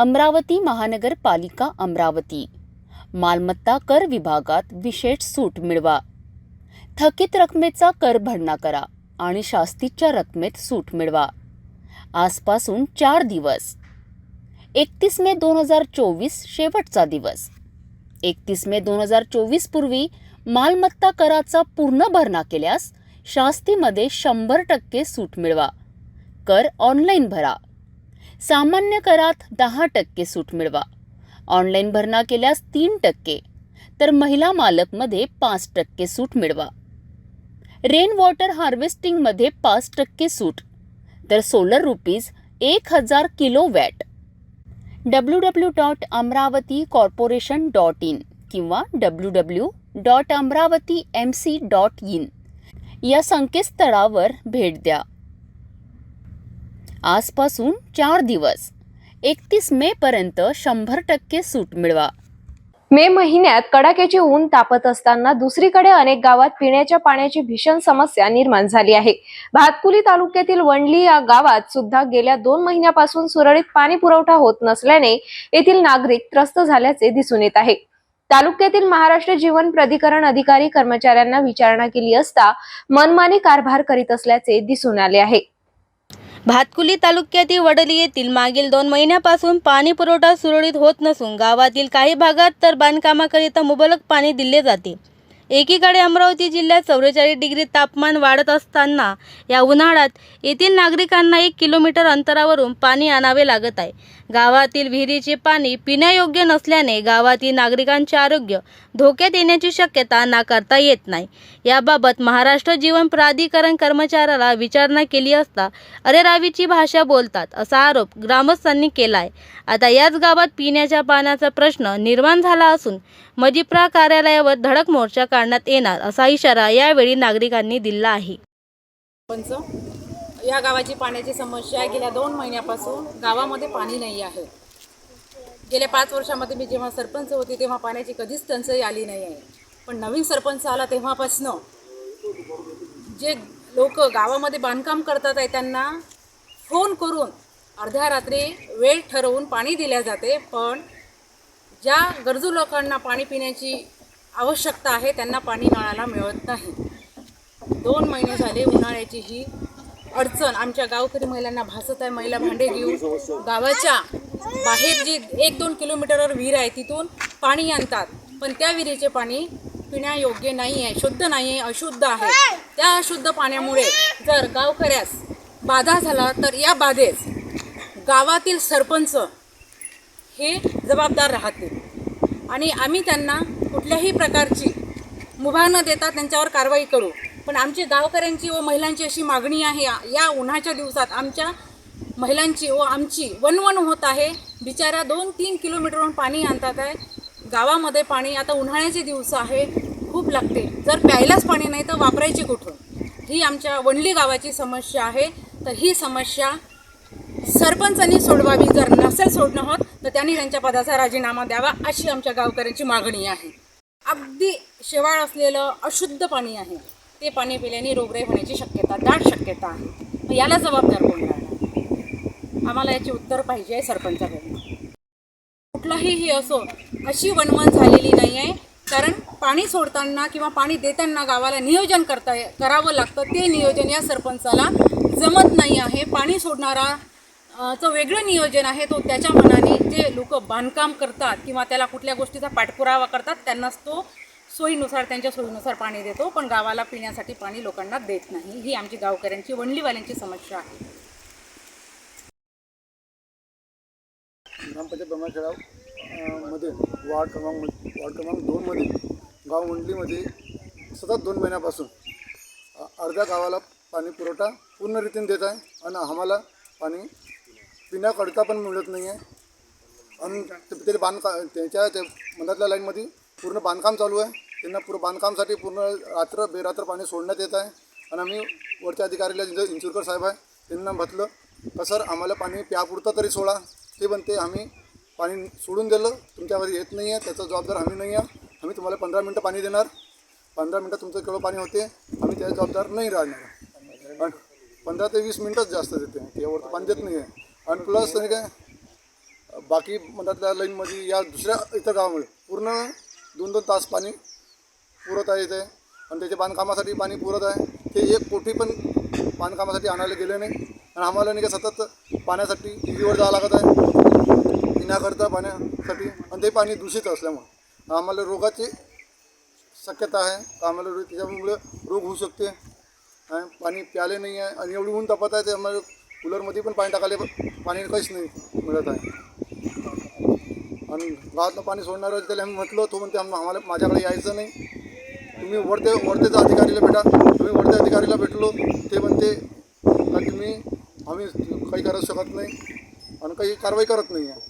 अमरावती महानगरपालिका अमरावती. मालमत्ता कर विभागात विशेष सूट मिळवा. थकीत रकमेचा कर भरणा करा आणि शास्तीच्या रकमेत सूट मिळवा. आजपासून चार दिवस. एकतीस मे दोन हजार चोवीस शेवटचा दिवस. एकतीस मे दोन हजार चोवीस पूर्वी मालमत्ता कराचा पूर्ण भरणा केल्यास शास्तीमध्ये शंभर टक्के सूट मिळवा. कर ऑनलाईन भरा. सामान्य करात दहा टक्के सूट मिळवा. ऑनलाईन भरणा केल्यास तीन टक्के तर महिला मालकमध्ये पाच टक्के सूट मिळवा. रेन वॉटर हार्वेस्टिंगमध्ये पाच टक्के सूट तर सोलर रुपीज एक हजार kilo watt. W W dot Amravati corporation dot in किंवा W W dot Amravati M C dot in या संकेतस्थळावर भेट द्या. आजपासून चार दिवस. एकतीस मे पर्यंत शंभर टक्के सूट मिळवा. मे महिन्यात कडाक्याचे ऊन तापत असताना दुसरीकडे अनेक गावात पिण्याच्या पाण्याची भीषण समस्या निर्माण झाली आहे. भातकुली तालुक्यातील वंडली या गावात सुद्धा गेल्या दोन महिन्यापासून सुरळीत पाणी पुरवठा होत नसल्याने येथील नागरिक त्रस्त झाल्याचे दिसून येत आहे. तालुक्यातील महाराष्ट्र जीवन प्राधिकरण अधिकारी कर्मचाऱ्यांना विचारणा केली असता मनमानी कारभार करीत असल्याचे दिसून आले आहे. भातकुली तालुक्यातील वडली येथील मागील दोन महिन्यापासून पाणी पुरवठा सुरळीत होत नसून गावातील काही भागात तर बांधकामाकरिता मुबलक पाणी दिले जाते. एकीकडे अमरावती जिल्ह्यात चौवेचाळीस डिग्री तापमान वाढत असताना या उन्हाळ्यात येथील नागरिकांना एक किलोमीटर अंतरावरून पाणी आणावे लागत आहे. गावातील विहिरीचे पाणी पिण्यायोग्य नसल्याने गावातील नागरिकांचे आरोग्य धोक्यात येण्याची शक्यता नाकारता येत नाही. याबाबत महाराष्ट्र जीवन प्राधिकरण कर्मचाऱ्याला विचारणा केली असता अरे रावीची भाषा बोलतात असा आरोप ग्रामस्थांनी केला आहे आता याच गावात पिण्याच्या पाण्याचा प्रश्न निर्माण झाला असून मजिप्रा कार्यालयावर धडक मोर्चा काढण्यात येणार असा इशारा यावेळी नागरिकांनी दिला आहे. या गावाची पाण्याची समस्या आहे. गेल्या दोन महिन्यापासून गावामध्ये पाणी नाही आहे. गेल्या पाच वर्षामध्ये मी जेव्हा सरपंच होते तेव्हा पाण्याची कधीच टंचाई आली नाही आहे. पण नवीन सरपंच आला तेव्हापासनं जे लोक गावामध्ये बांधकाम करतात आहे त्यांना फोन करून अर्ध्या रात्री वेळ ठरवून पाणी दिल्या जाते. पण ज्या गरजू लोकांना पाणी पिण्याची आवश्यकता आहे त्यांना पाणी नळाला मिळत नाही. दोन महिने झाले उन्हाळ्याची ही अडचण. आमच्या गावकरी महिलांना भासत आहे. महिला भांडे घेऊन गावाच्या बाहेर जी एक दोन किलोमीटरवर विहीर आहे तिथून पाणी आणतात. पण त्या विहिरीचे पाणी पिण्यायोग्य नाही आहे शुद्ध नाही आहे अशुद्ध आहे. त्या अशुद्ध पाण्यामुळे जर गावकऱ्यास बाधा झाला तर या बाधेस गावातील सरपंच हे जबाबदार राहतील. आणि आम्ही त्यांना कुठल्याही प्रकारची मुभा न देता त्यांच्यावर कारवाई करू. पण आमची गावकऱ्यांची व महिलांची अशी मागणी आहे या- उन्हाच्या दिवसात आमच्या महिलांची व आमची वनवन होत आहे. बिचाऱ्या दोन तीन किलोमीटरहून पाणी आणतात आहे. गावामध्ये पाणी आता उन्हाळ्याचे दिवस आहे खूप लागते. जर प्यायलाच पाणी नाही तर वापरायचे कुठून? ही आमच्या वंडली गावाची समस्या आहे. तर ही समस्या सरपंचांनी सोडवावी. जर नसेल सोडणं होत तर त्यांनी त्यांच्या पदाचा राजीनामा द्यावा अशी आमच्या गावकऱ्यांची मागणी आहे. अगदी शेवाळ असलेलं अशुद्ध पाणी आहे. ते पाणी पिल्याने रोगराई होण्याची शक्यता दाट शक्यता आहे. मग याला जबाबदार कोण राहणार? आम्हाला याची उत्तर पाहिजे आहे सरपंचाकडून. कुठलाही हे असो अशी वणवण झालेली नाही आहे. कारण पाणी सोडताना किंवा पाणी देताना गावाला नियोजन करता करावं लागतं. ते नियोजन या सरपंचाला जमत नाही आहे. पाणी सोडणारा चं वेगळं नियोजन आहे तो त्याच्या मनाने जे लोक बांधकाम करतात किंवा त्याला कुठल्या गोष्टीचा पाठपुरावा करतात त्यांनाच तो सोयीनुसार त्यांच्या सोयीनुसार पाणी देतो. पण गावाला पिण्यासाठी पाणी लोकांना देत नाही. ही आमची गावकऱ्यांची वंडलीवाल्यांची समस्या आहे. ग्रामपंचायत ब्रह्मखेडावमध्ये वार्ड क्रमांक वार्ड क्रमांक दोनमध्ये गाव मुंडलीमध्ये सतत दोन महिन्यापासून अर्ध्या गावाला पाणी पुरवठा पूर्ण रीतीने देत आहे आणि आम्हाला पाणी पिण्याकरता पण मिळत नाही आहे आणि ते बांधकाम बांधका त्यांच्या त्या मधातल्या लाईनमध्ये पूर्ण बांधकाम चालू आहे. त्यांना पूर्ण बांधकामसाठी पूर्ण रात्र बेरात्र पाणी सोडण्यात येत आहे. आणि आम्ही वरच्या अधिकारीला जिथं इंचुरकर साहेब आहे त्यांना म्हटलं का सर आम्हाला पाणी प्यापुरतं तरी सोडा. ते पण ते आम्ही पाणी सोडून दिलं तुमच्यावर येत नाही आहे त्याचा जबाबदार आम्ही नाही आहे आम्ही तुम्हाला पंधरा मिनटं पाणी देणार. पंधरा मिनटं तुमचं केवढं पाणी होते आम्ही त्याचा जबाबदार नाही राहणार. पण पंधरा ते वीस मिनटंच जास्त देते. त्यावर पाणी देत नाही आहे आणि प्लस त्याने काय बाकी मधातल्या लाईनमध्ये या दुसऱ्या इतर गावामध्ये पूर्ण दोन दोन तास पाणी पुरत आहे इथे. आणि त्याच्या बांधकामासाठी पाणी पुरत आहे. ते एक कोटी पण बांधकामासाठी आणायला गेले नाही. आणि आम्हाला नाही का सतत पाण्यासाठी टीव्हीवर जावं लागत आहे. पिण्याकरता पाण्यासाठी. आणि ते पाणी दूषित असल्यामुळे. आम्हाला रोगाची शक्यता आहे. तर आम्हाला त्याच्यामुळे रोग होऊ शकते. आणि पाणी प्याले नाही आहे. आणि एवढी ऊन तापत आहे ते आम्हाला कूलरमध्ये पण पाणी टाकायला पाणी काहीच नाही मिळत आहे. आणि गावातलं पाणी सोडणार त्याला आम्ही म्हटलं तो म्हणते आम्हाला माझ्याकडे यायचं नाही. तुम्ही वरते वरतेच्या अधिकारीला भेटा. तुम्ही वरत्या अधिकारीला भेटलो ते म्हणते का तुम्ही आम्ही काही करू शकत नाही आणि काही कारवाई करत नाही आहे.